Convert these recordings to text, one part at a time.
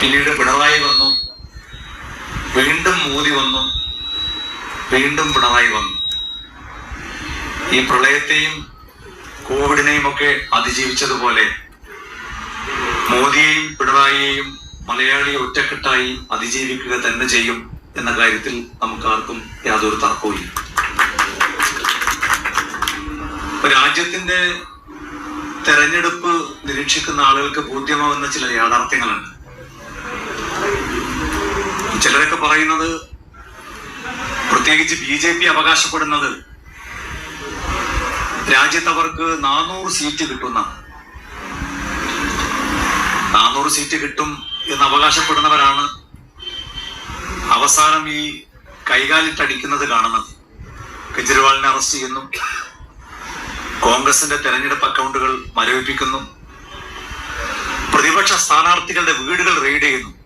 പിന്നീട് പിണറായി വന്നു. വീണ്ടും മോദി വന്നു. വീണ്ടും പിണറായി വന്നു. ഈ പ്രളയത്തെയും കോവിഡിനെയും ഒക്കെ അതിജീവിച്ചതുപോലെ മോദിയെയും പിണറായിയെയും മലയാളി ഒറ്റക്കെട്ടായി അതിജീവിക്കുക തന്നെ ചെയ്യും എന്ന കാര്യത്തിൽ നമുക്ക് ആർക്കും യാതൊരു തർക്കവും രാജ്യത്തിന്റെ തെരഞ്ഞെടുപ്പ് നിരീക്ഷിക്കുന്ന ആളുകൾക്ക് ബോധ്യമാവുന്ന ചില യാഥാർത്ഥ്യങ്ങളുണ്ട്. ചിലരൊക്കെ പറയുന്നത് പ്രത്യേകിച്ച് ബി ജെ പി അവകാശപ്പെടുന്നത് രാജ്യത്ത് അവർക്ക് നാനൂറ് സീറ്റ് കിട്ടുന്ന നാനൂറ് സീറ്റ് കിട്ടും എന്ന് അവകാശപ്പെടുന്നവരാണ് അവസാനം ഈ കൈകാലിട്ടടിക്കുന്നത് കാണുന്നത്. കെജ്രിവാളിനെ അറസ്റ്റ് ചെയ്യുന്നു. കോൺഗ്രസിന്റെ തെരഞ്ഞെടുപ്പ് അക്കൗണ്ടുകൾ മരവിപ്പിക്കുന്നു. പ്രതിപക്ഷ സ്ഥാനാർത്ഥികളുടെ വീടുകൾ റെയ്ഡ് ചെയ്യുന്നു.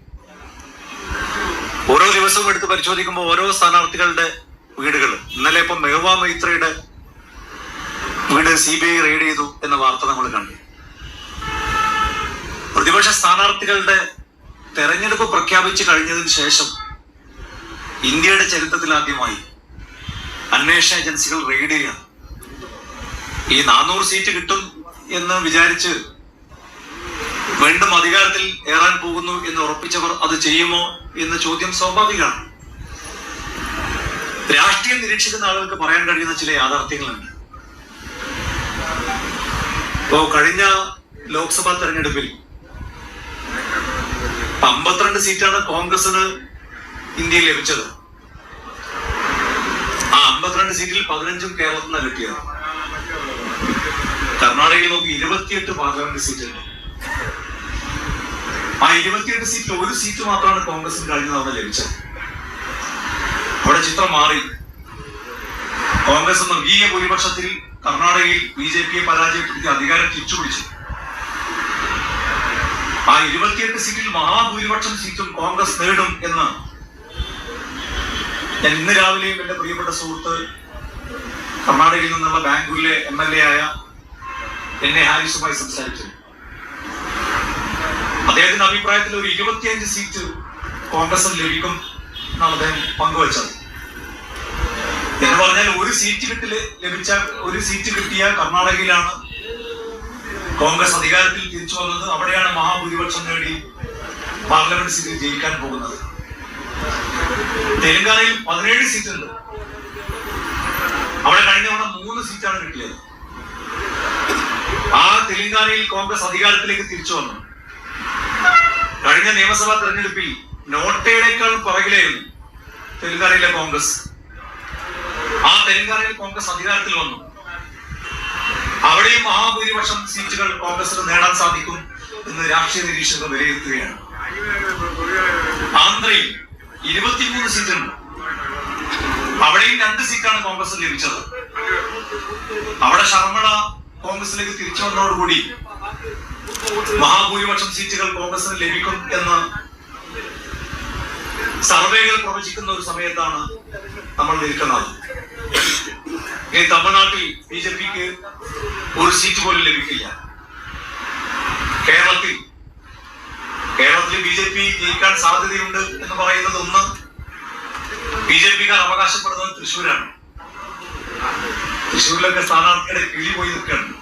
ഓരോ ദിവസവും എടുത്ത് പരിശോധിക്കുമ്പോൾ ഓരോ സ്ഥാനാർത്ഥികളുടെ വീടുകൾ. ഇന്നലെ ഇപ്പം മെഹ്വാ മൈത്രയുടെ വീട് സി ബി ഐ റെയ്ഡ് ചെയ്തു എന്ന വാർത്ത നമ്മൾ കണ്ടു. പ്രതിപക്ഷ സ്ഥാനാർത്ഥികളുടെ തെരഞ്ഞെടുപ്പ് പ്രഖ്യാപിച്ചു കഴിഞ്ഞതിന് ശേഷം ഇന്ത്യയുടെ ചരിത്രത്തിൽ ആദ്യമായി അന്വേഷണ ഏജൻസികൾ റെയ്ഡ് ചെയ്യണം ഈ നാനൂറ് സീറ്റ് കിട്ടും എന്ന് വിചാരിച്ച് വീണ്ടും അധികാരത്തിൽ ഏറാൻ പോകുന്നു എന്ന് ഉറപ്പിച്ചവർ അത് ചെയ്യുമോ എന്ന ചോദ്യം സ്വാഭാവികമാണ്. രാഷ്ട്രീയം നിരീക്ഷിക്കുന്ന ആളുകൾക്ക് പറയാൻ കഴിയുന്ന ചില യാഥാർത്ഥ്യങ്ങളുണ്ട്. ഇപ്പോ കഴിഞ്ഞ ലോക്സഭാ തെരഞ്ഞെടുപ്പിൽ അമ്പത്തിരണ്ട് സീറ്റാണ് കോൺഗ്രസിന് ഇന്ത്യയിൽ ലഭിച്ചത്. ആ അമ്പത്തിരണ്ട് സീറ്റിൽ പതിനഞ്ചും കേരളത്തിൽ നിന്നാണ് കിട്ടിയത്. കർണാടകയിൽ നോക്കി ഇരുപത്തിയെട്ട് പാർലമെന്റ് സീറ്റുണ്ട് ആ ഇരുപത്തിയെട്ട് സീറ്റിൽ ഒരു സീറ്റ് മാത്രമാണ് കോൺഗ്രസിന് കഴിഞ്ഞ തവണ ലഭിച്ചത്. അവിടെ ചിത്രം മാറി. കോൺഗ്രസ് മൃഗീയ ഭൂരിപക്ഷത്തിൽ കർണാടകയിൽ ബി ജെ പിയെ പരാജയപ്പെടുത്തി അധികാരം തിരിച്ചുപിടിച്ചു. ആ ഇരുപത്തിയെട്ട് സീറ്റിൽ മഹാഭൂരിപക്ഷം സീറ്റും കോൺഗ്രസ് നേടും എന്ന് ഇന്ന് രാവിലെയും എന്റെ പ്രിയപ്പെട്ട സുഹൃത്ത് കർണാടകയിൽ നിന്നുള്ള ബാംഗ്ലൂരിലെ എം എൽ എ ആയ എൻ എ ഹാരിസുമായി സംസാരിച്ചു അദ്ദേഹത്തിന്റെ അഭിപ്രായത്തിൽ ഒരു ഇരുപത്തിയഞ്ച് സീറ്റ് കോൺഗ്രസിന് ലഭിക്കും എന്നാണ് അദ്ദേഹം പങ്കുവച്ചത്. എന്ന് പറഞ്ഞാൽ ഒരു സീറ്റ് കിട്ടിൽ ലഭിച്ച ഒരു സീറ്റ് കിട്ടിയ കർണാടകയിലാണ് കോൺഗ്രസ് അധികാരത്തിൽ തിരിച്ചു വന്നത്. അവിടെയാണ് മഹാഭൂരിപക്ഷം നേടി പാർലമെന്റ് സീറ്റിൽ ജയിക്കാൻ പോകുന്നത്. തെലങ്കാനയിൽ പതിനേഴ് സീറ്റ് ഉണ്ട്. അവിടെ കഴിഞ്ഞ തവണ മൂന്ന് സീറ്റാണ് കിട്ടിയത്. ആ തെലങ്കാനയിൽ കോൺഗ്രസ് അധികാരത്തിലേക്ക് തിരിച്ചു വന്നു. കഴിഞ്ഞ നിയമസഭാ തെരഞ്ഞെടുപ്പിൽ നോട്ടയുടെക്കാൾ പുറകിലായിരുന്നു തെലുങ്കാനയിലെ കോൺഗ്രസ്. ആ തെലുങ്കാനയിൽ കോൺഗ്രസ് അധികാരത്തിൽ വന്നു. അവിടെയും മഹാഭൂരിപക്ഷം സീറ്റുകൾ കോൺഗ്രസിന് നേടാൻ സാധിക്കും എന്ന് രാഷ്ട്രീയ നിരീക്ഷകർ വിലയിരുത്തുകയാണ്. ആന്ധ്രയിൽ ഇരുപത്തിമൂന്ന് സീറ്റുണ്ട്. അവിടെയും രണ്ട് സീറ്റാണ് കോൺഗ്രസ് ലഭിച്ചത്. അവിടെ ശർമ്മള കോൺഗ്രസിലേക്ക് തിരിച്ചു വന്നതോടുകൂടി മഹാഭൂരിപക്ഷം സീറ്റുകൾ കോൺഗ്രസിന് ലഭിക്കും എന്ന് സർവേകൾ പ്രവചിക്കുന്ന ഒരു സമയത്താണ് നമ്മൾ നിൽക്കുന്നത്. ഇനി തമിഴ്നാട്ടിൽ ബി ജെ പിക്ക് ഒരു സീറ്റ് പോലും ലഭിക്കില്ല. കേരളത്തിൽ കേരളത്തിൽ ബി ജെ പി ജയിക്കാൻ സാധ്യതയുണ്ട് എന്ന് പറയുന്നത് ഒന്ന്. ബി ജെ പിക്കാർ അവകാശപ്പെടുന്നത് തൃശ്ശൂരാണ്. തൃശ്ശൂരിലൊക്കെ സ്ഥാനാർത്ഥിയുടെ കിളി പോയി നിൽക്കുകയാണ്.